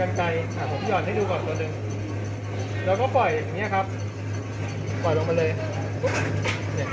กันไกลอะผมหย่อนให้ดูก่อนตัวหนึ่งแล้วก็ปล่อยอย่างเงี้ยครับ ปล่อยลงมาเลยปุ๊บเนี่ย